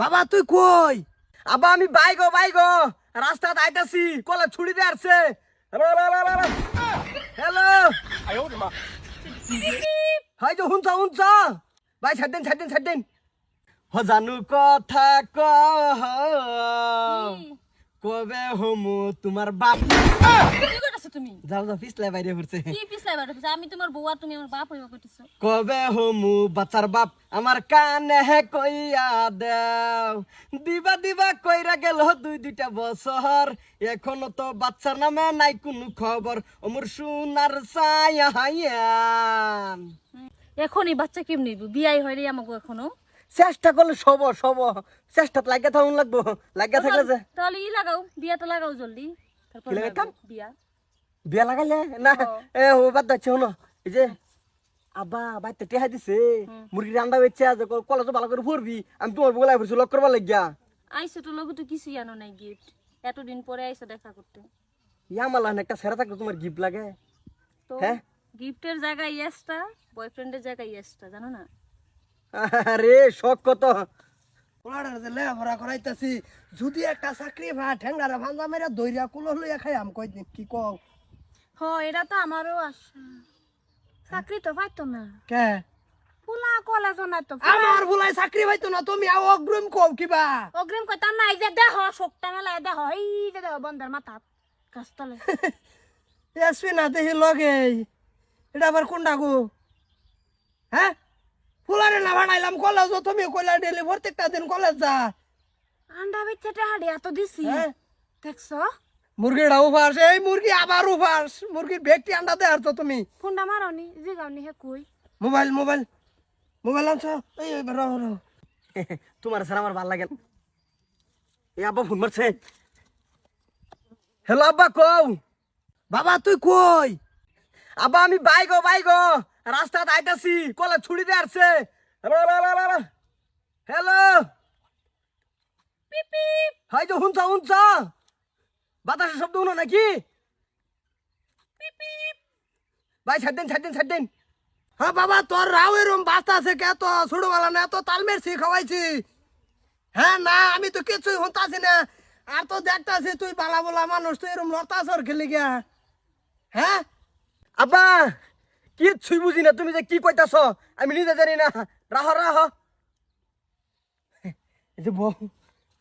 বাবা তুই কই? আবা আমি বাইগো বাইগো রাস্তা আইতাছি কলে ছুড়ি দিয়ে আসছে। হ্যালো? হাই যে হুনছ হুনছ। ভাই ছাড় দিন ছাড় দিন ছাড় দিন। হজানু কথা কহ কবে হমু তোমার বাপ? কি তুমি? যাও যাও পিছলে বাইরে পড়ছে কি পিছলাই বাড়তেছো আমি তোমার বউ আর তুমি আমার বাপ হইবা করতেছো কবে হমু বাচ্চার বাপ? আমার কানে হে কইয়া দেও। দিবা দিবা কইরা গেল দুই দুইটা বছর। এখনও তো বাচ্চার নামে নাই কোনো খবর। অমর সোনার ছায়া হাইয়ান এখনই বাচ্চা কেমনি বিয়াই হয় রে আমাকে এখনও। চেষ্টা করলে সব সব। চেষ্টা লাগিয়ে থাকুন লাগবো। লাগিয়ে থাকলে তাহলে ই লাগাও বিয়াটা লাগাও জলদি। তারপর বিয়া। বিয়া লাগাইলে? না এ ও বাদ দাচ্ছে হনো এই যে আব্বা বাইতে টেহা দিছে। মুরগি রান্না হয়েছে আজ কলেজ ভালো করে পড়বি আমি তোমার বগলাই পড়ছি লক করবার লাগিয়া। আইসো তো লগে তো কিছুই আনো নাই গিফট এতদিন পরে আইসো দেখা করতে। ইয়া মালা একটা সেরা থাকলে তোমার গিফট লাগে। তো হ্যাঁ? গিফটের জায়গায় ইয়েসটা বয়ফ্রেন্ডের জায়গায় ইয়েসটা জানো না? আরে শখ কত। ওলাডার যে করাইতাছি যদি একটা চাকরি ভা ঠেঙ্গারা ভাঙ্গা মেরা দইরা কুলো লইয়া খাই আম কই কি কও? হ এটা তো আমারও আশা চাকরি তো পাইতো না। কে? ফুলা কলেজ নাই তো আমার ভুলাই চাকরি পাইতো না তুমি আও অগ্রিম কও কিবা। অগ্রিম কইতাম না এই যে দেহ শোকটা মেলা দেহ এই যে দেহ বন্ধের মাথা এসবি না দেখি লগে এটা আবার কোনটা গো? হ্যাঁ? ফুলারে না বানাইলাম কলেজ তুমি কইলা ডেলি প্রত্যেকটা দিন কলেজ যা। আন্ডা বেচেটা হাড়ি এত দিছি। হ্যাঁ। দেখছ? মুরগিটা উপাস এই মুরগি আবার উপাস মুরগির ব্যক্তি আন্ডা দেয় তো তুমি। ফোনটা মারনি জিগাওনি হে কই। মোবাইল মোবাইল মোবাইল আনছ? এই এই, রহ রহ। তোমার স্যার আমার ভালো লাগে। এ আব্বা ফোন মারছে। হ্যালো আব্বা কও? বাবা তুই কই? আব্বা আমি বাইগো বাইগো রাস্তা আইতাছি কলে ছুড়ি দিয়ে আসছে হ্যালো? হাই যে হুনছ হুনছ বাতাসের শব্দ শুনো নাকি? ভাই ছাড় দিন ছাড় দিন ছাড় দিন। হ্যাঁ বাবা তোর রাও এরম বাস্তা আছে কে? তো ছোটবেলা না এত তাল মেরছি খাওয়াইছি। হ্যাঁ না আমি তো কিছুই হতাছি না। আর তো দেখতাছি তুই বালা বলা মানুষ তুই এরম লড়তাছর খেলি গিয়া হ্যাঁ? আব্বা কিচ্ছুই বুঝি না তুমি যে কি কইতাছ? আমি নিজে জানি না। রাহ রাহ। এই যে বউ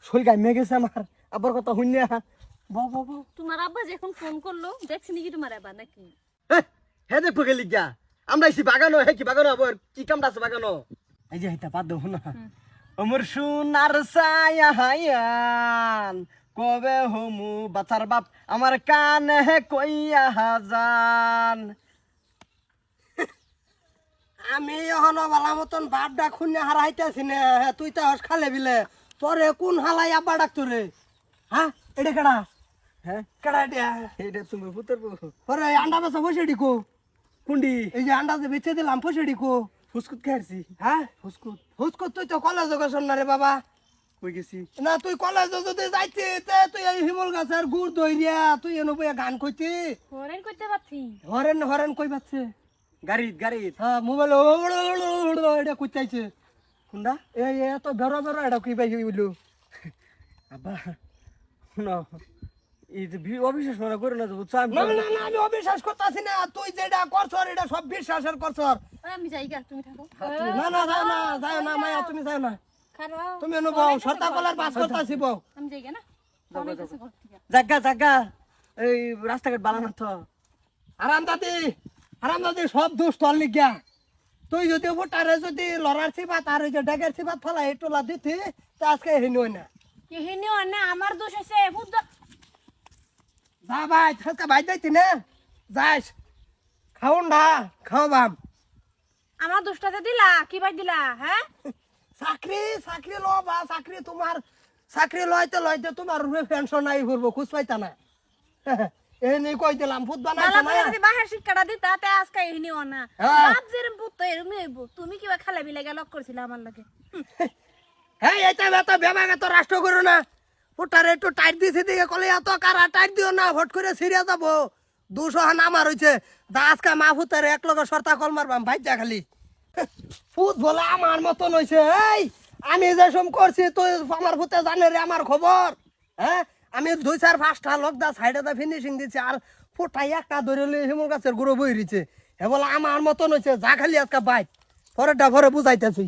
শরীর গাইমে গেছে আমার। আব্বার কথা শুন না। বউ বউ বউ। তোমার আব্বা ফোন করল দেখছি নাকি তোমার আবার নাকি? হে আমরা এসি বাগানো হে কি বাগানো আবার? কি কামটা আছে বাগানো? এই যে হেটা বাদ দেবো না। অমর সোনার ছায়া হায়ান কবে হমু বাচ্চার বাপ? আমার কানে হে কইয়া হাজান। আমি এখন বালা মতন বাপডা খুনে হারাইতেছি না তুই তো খালে বিলে। তোরে কোন হালাই আব্বা ডাক্তরে হ্যাঁ এটা কেডা? হ্যাঁ? কেডা এটা তুমি পুতর বউ। আন্ডা বেচা পয়সা ডিকো কুন্ডি। এই যে আন্ডা বেচে দিলাম পয়সা ডিকো ফুসকুত খাইছি হ্যাঁ? ফুসকুত। হুসকো তুই তো কলেজে গেছ না রে বাবা। কই গেছি? না তুই কলেজে যদি যাইতি তে তুই এই হিমল গাছের গুড় দইরিয়া তুই এনে বইয়া গান কইতি। হরেন করতে পারছি। হরেন হরেন কই পাচ্ছে? গাড়িত গাড়িত। হ্যাঁ মোবাইল এটা কইতাইছে। কুন্ডা এই এত বেরো বেরো এটা কই পাই বলল আব্বা শুনো। অবিশ্বাস মনে করে না বুঝছ না না না আমি অবিশ্বাস করতেছি না। তুই যেটা করছর এটা সব বিশ্বাসের করছর। ওই আমি যাই গা তুমি থাকো। না না যাও না যাও না মায়া তুমি যাও না। তুমি এনে বউ সর্তা কলার পাস করতেছি বউ। আমি যাই গা না। জাগা জাগা এই রাস্তাঘাট বানানো তো। আরাম দাদি আরাম দাদি সব দোষ তোর লিখিয়া তুই যদি ওটারে যদি লড়ার সিবাত আর ওই যে ডেগের সিবাত ফেলা এই টোলা দিতি তা আজকে হিনি না। এখানে অন্য আমার দোষ আছে যা ভাই আজকে ভাই যাইতি না। যাইস খাউন না খাওয়াবাম। আমার দোষটাতে দিলা? কি ভাই দিলা হ্যাঁ? চাকরি চাকরি ল বা চাকরি তোমার চাকরি লইতে লইতে তোমার রূপে পেনশন নাই করব খুঁজ পাইতা না। এই নিয়ে কই দিলাম ফুট বানাইছে না? যদি বাহির শিক্ষাটা দিতা তে আজকে এখানে অনা হ্যাঁ। বাপ যেরম পুত তো এরকম হইব। তুমি কিবা খেলা বিলে গেল করছিলে আমার লাগে। হ্যাঁ এটা এত বেমাকে তো রাষ্ট্র করো না। ওটারে একটু টাইট দিছি দিকে কলে, এত কারা টাইট দিও না ভট করে সিরিয়া যাব। দুশো হান আমার হয়েছে দাসকা মা ফুতারে এক লগে সর্তা কল মারবাম ভাই যা খালি। ফুট বলে আমার মতন হয়েছে এই, আমি যে সম করছি, তুই আমার ভূতে জানে রে আমার খবর? হ্যাঁ আমি দুই চার পাঁচটা লোক দা সাইডে দা ফিনিশিং দিচ্ছি আর ফোটাই একটা ধরে লই হিমুর গাছের গুঁড়ো বই রয়েছে হে বলে আমার মতন হয়েছে যা খালি আজকে বাইক পরেরটা পরে বুঝাইতেছি।